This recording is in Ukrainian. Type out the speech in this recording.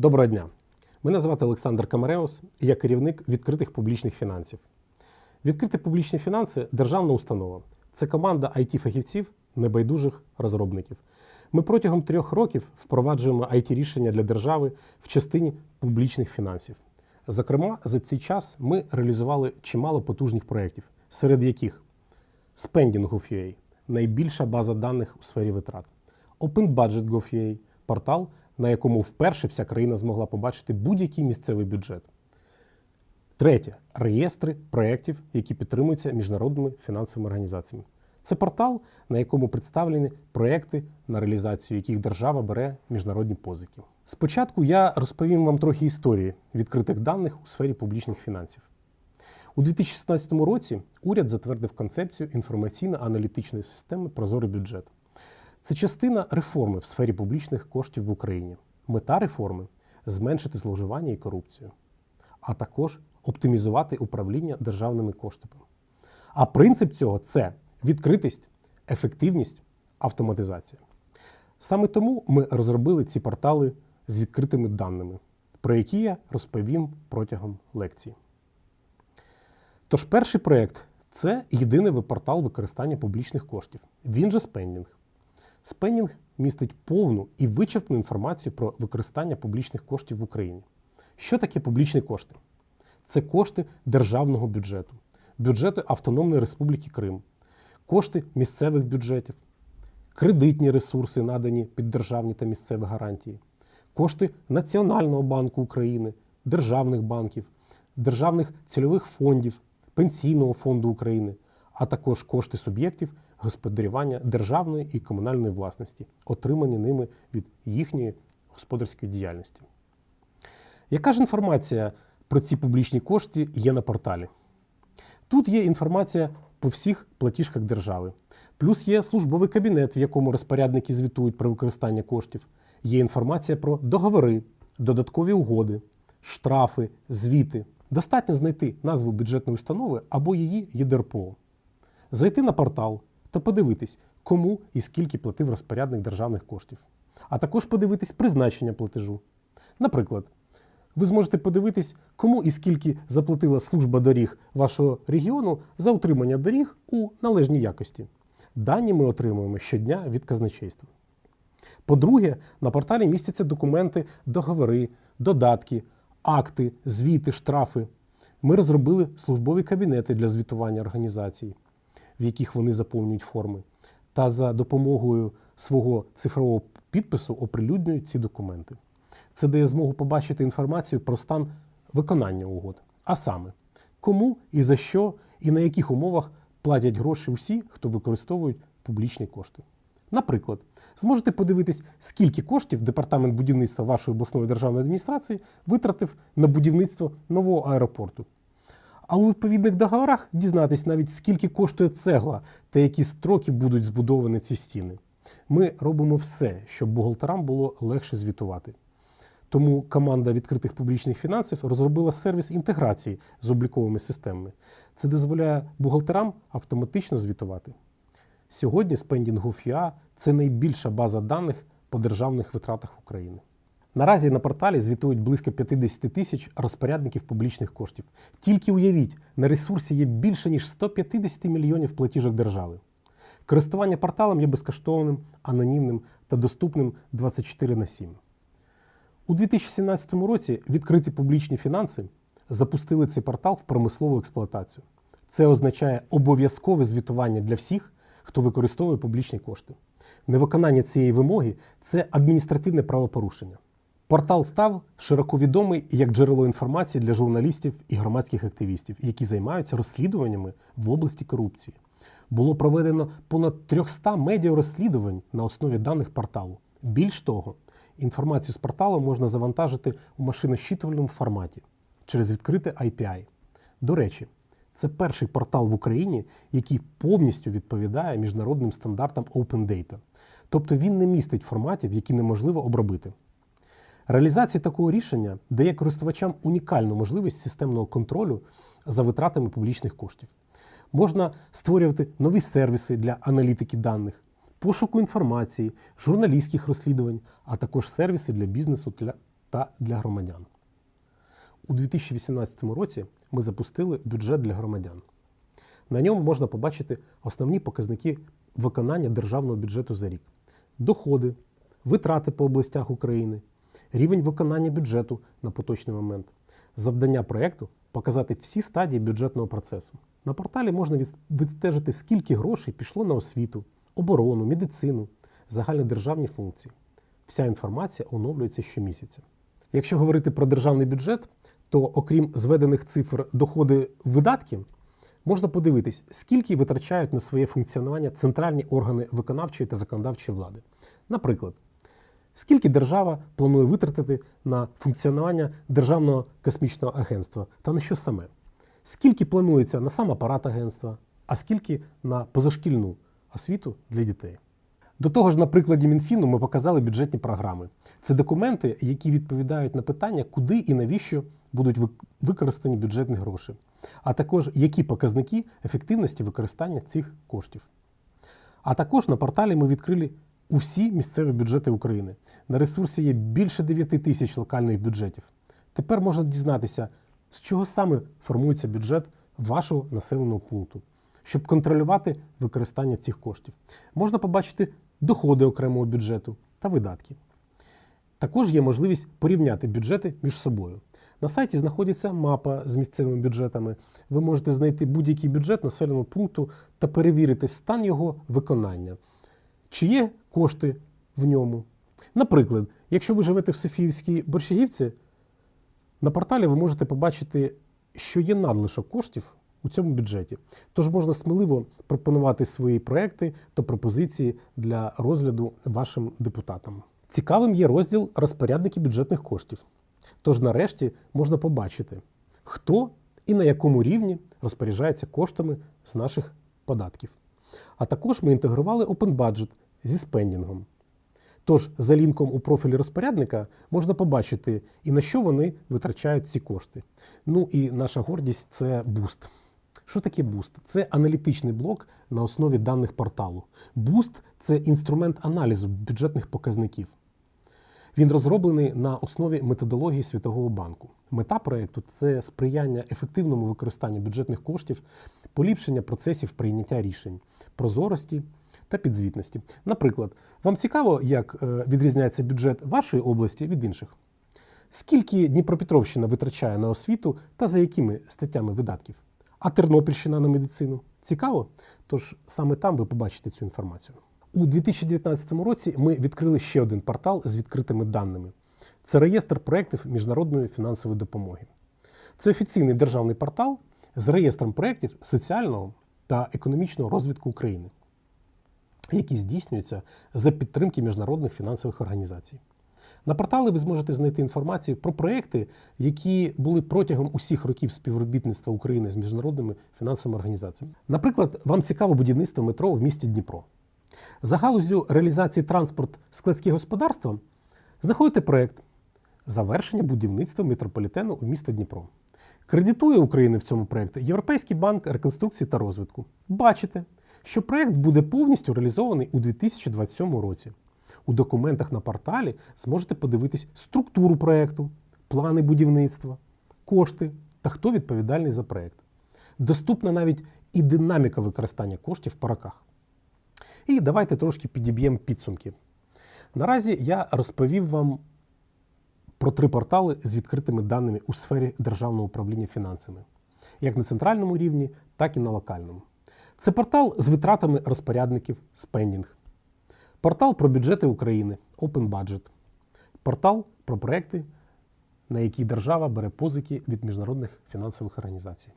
Доброго дня! Мене звати Олександр Камареус, і я керівник відкритих публічних фінансів. Відкриті публічні фінанси державна установа. Це команда it фахівців небайдужих розробників. Ми протягом трьох років впроваджуємо it рішення для держави в частині публічних фінансів. Зокрема, за цей час ми реалізували чимало потужних проєктів, серед яких Spending.gov.ua – найбільша база даних у сфері витрат, OpenBudget.gov.ua – портал, на якому вперше вся країна змогла побачити будь-який місцевий бюджет. Третє реєстри проєктів, які підтримуються міжнародними фінансовими організаціями. Це портал, на якому представлені проєкти, на реалізацію яких держава бере міжнародні позики. Спочатку я розповім вам трохи історії відкритих даних у сфері публічних фінансів. У 2016 році уряд затвердив концепцію інформаційно-аналітичної системи Прозорий бюджет. Це частина реформи в сфері публічних коштів в Україні. Мета реформи зменшити зловживання і корупцію, а також оптимізувати управління державними коштами. А принцип цього це відкритість, ефективність, автоматизація. Саме тому ми розробили ці портали з відкритими даними, про які я розповім протягом лекції. Тож перший проєкт це єдиний веб-портал використання публічних коштів. Він же Spending. Spending містить повну і вичерпну інформацію про використання публічних коштів в Україні. Що таке публічні кошти? Це кошти державного бюджету, бюджету Автономної Республіки Крим, кошти місцевих бюджетів, кредитні ресурси, надані під державні та місцеві гарантії, кошти Національного банку України, державних банків, державних цільових фондів, Пенсійного фонду України, а також кошти суб'єктів господарювання державної і комунальної власності, отримані ними від їхньої господарської діяльності. Яка ж інформація про ці публічні кошти є на порталі? Тут є інформація по всіх платіжках держави. Плюс є службовий кабінет, в якому розпорядники звітують про використання коштів. Є інформація про договори, додаткові угоди, штрафи, звіти. Достатньо знайти назву бюджетної установи або її ЄДРПО. Зайти на портал та подивитись, кому і скільки платив розпорядник державних коштів. А також подивитись призначення платежу. Наприклад, ви зможете подивитись, кому і скільки заплатила служба доріг вашого регіону за утримання доріг у належній якості. Дані ми отримуємо щодня від казначейства. По-друге, на порталі містяться документи, договори, додатки, акти, звіти, штрафи. Ми розробили службові кабінети для звітування організацій, в яких вони заповнюють форми, та за допомогою свого цифрового підпису оприлюднюють ці документи. Це дає змогу побачити інформацію про стан виконання угод, а саме, кому і за що, і на яких умовах платять гроші усі, хто використовують публічні кошти. Наприклад, зможете подивитись, скільки коштів департамент будівництва вашої обласної державної адміністрації витратив на будівництво нового аеропорту. А у відповідних договорах дізнатись навіть скільки коштує цегла та які строки будуть збудовані ці стіни. Ми робимо все, щоб бухгалтерам було легше звітувати. Тому команда відкритих публічних фінансів розробила сервіс інтеграції з обліковими системами. Це дозволяє бухгалтерам автоматично звітувати. Сьогодні Spending.gov.ua – це найбільша база даних по державних витратах України. Наразі на порталі звітують близько 50 тисяч розпорядників публічних коштів. Тільки уявіть, на ресурсі є більше ніж 150 мільйонів платіжок держави. Користування порталом є безкоштовним, анонімним та доступним 24 на 7. У 2017 році відкриті публічні фінанси запустили цей портал в промислову експлуатацію. Це означає обов'язкове звітування для всіх, хто використовує публічні кошти. Невиконання цієї вимоги це адміністративне правопорушення. Портал став широко відомий як джерело інформації для журналістів і громадських активістів, які займаються розслідуваннями в області корупції. Було проведено понад 300 медіарозслідувань на основі даних порталу. Більш того, інформацію з порталу можна завантажити у машинощитувальному форматі через відкрите API. До речі, це перший портал в Україні, який повністю відповідає міжнародним стандартам Open Data. Тобто він не містить форматів, які неможливо обробити. Реалізація такого рішення дає користувачам унікальну можливість системного контролю за витратами публічних коштів. Можна створювати нові сервіси для аналітики даних, пошуку інформації, журналістських розслідувань, а також сервіси для бізнесу та для громадян. У 2018 році ми запустили бюджет для громадян. На ньому можна побачити основні показники виконання державного бюджету за рік: доходи, витрати по областях України, рівень виконання бюджету на поточний момент, завдання проєкту показати всі стадії бюджетного процесу. На порталі можна відстежити, скільки грошей пішло на освіту, оборону, медицину, загальнодержавні функції. Вся інформація оновлюється щомісяця. Якщо говорити про державний бюджет, то окрім зведених цифр доходи видатки, можна подивитись, скільки витрачають на своє функціонування центральні органи виконавчої та законодавчої влади. Наприклад, скільки держава планує витратити на функціонування Державного космічного агентства та на що саме? Скільки планується на сам апарат агентства, а скільки на позашкільну освіту для дітей? До того ж, на прикладі Мінфіну ми показали бюджетні програми. Це документи, які відповідають на питання, куди і навіщо будуть використані бюджетні гроші, а також які показники ефективності використання цих коштів. А також на порталі ми відкрили усі місцеві бюджети України. На ресурсі є більше 9 тисяч локальних бюджетів. Тепер можна дізнатися, з чого саме формується бюджет вашого населеного пункту, щоб контролювати використання цих коштів. Можна побачити доходи окремого бюджету та видатки. Також є можливість порівняти бюджети між собою. На сайті знаходиться мапа з місцевими бюджетами. Ви можете знайти будь-який бюджет населеного пункту та перевірити стан його виконання, чи є кошти в ньому. Наприклад, якщо ви живете в Софіївській Борщагівці, на порталі ви можете побачити, що є надлишок коштів у цьому бюджеті. Тож можна сміливо пропонувати свої проекти та пропозиції для розгляду вашим депутатам. Цікавим є розділ розпорядники бюджетних коштів. Тож нарешті можна побачити, хто і на якому рівні розпоряджається коштами з наших податків. А також ми інтегрували Open Budget зі спендінгом. Тож за лінком у профілі розпорядника можна побачити і на що вони витрачають ці кошти. Ну і наша гордість це буст. Що таке буст? Це аналітичний блок на основі даних порталу. Буст це інструмент аналізу бюджетних показників. Він розроблений на основі методології Світового банку. Мета проєкту це сприяння ефективному використанню бюджетних коштів, поліпшення процесів прийняття рішень, прозорості та підзвітності. Наприклад, вам цікаво, як е, відрізняється бюджет вашої області від інших? Скільки Дніпропетровщина витрачає на освіту та за якими статтями видатків? А Тернопільщина на медицину? Цікаво? Тож саме там ви побачите цю інформацію. У 2019 році ми відкрили ще один портал з відкритими даними. Це реєстр проєктів міжнародної фінансової допомоги. Це офіційний державний портал з реєстром проєктів соціального та економічного розвитку України, які здійснюються за підтримки міжнародних фінансових організацій. На порталі ви зможете знайти інформацію про проекти, які були протягом усіх років співробітництва України з міжнародними фінансовими організаціями. Наприклад, вам цікаво будівництво метро в місті Дніпро. За галузю реалізації транспорт складських господарства знаходите проект завершення будівництва метрополітену у місті Дніпро. Кредитує Україну в цьому проєкті Європейський банк реконструкції та розвитку. Бачите, що проєкт буде повністю реалізований у 2027 році. У документах на порталі зможете подивитись структуру проєкту, плани будівництва, кошти та хто відповідальний за проєкт. Доступна навіть і динаміка використання коштів по роках. І давайте трошки підіб'ємо підсумки. Наразі я розповів вам про три портали з відкритими даними у сфері державного управління фінансами, як на центральному рівні, так і на локальному. Це портал з витратами розпорядників Spending, портал про бюджети України Open Budget, портал про проекти, на які держава бере позики від міжнародних фінансових організацій.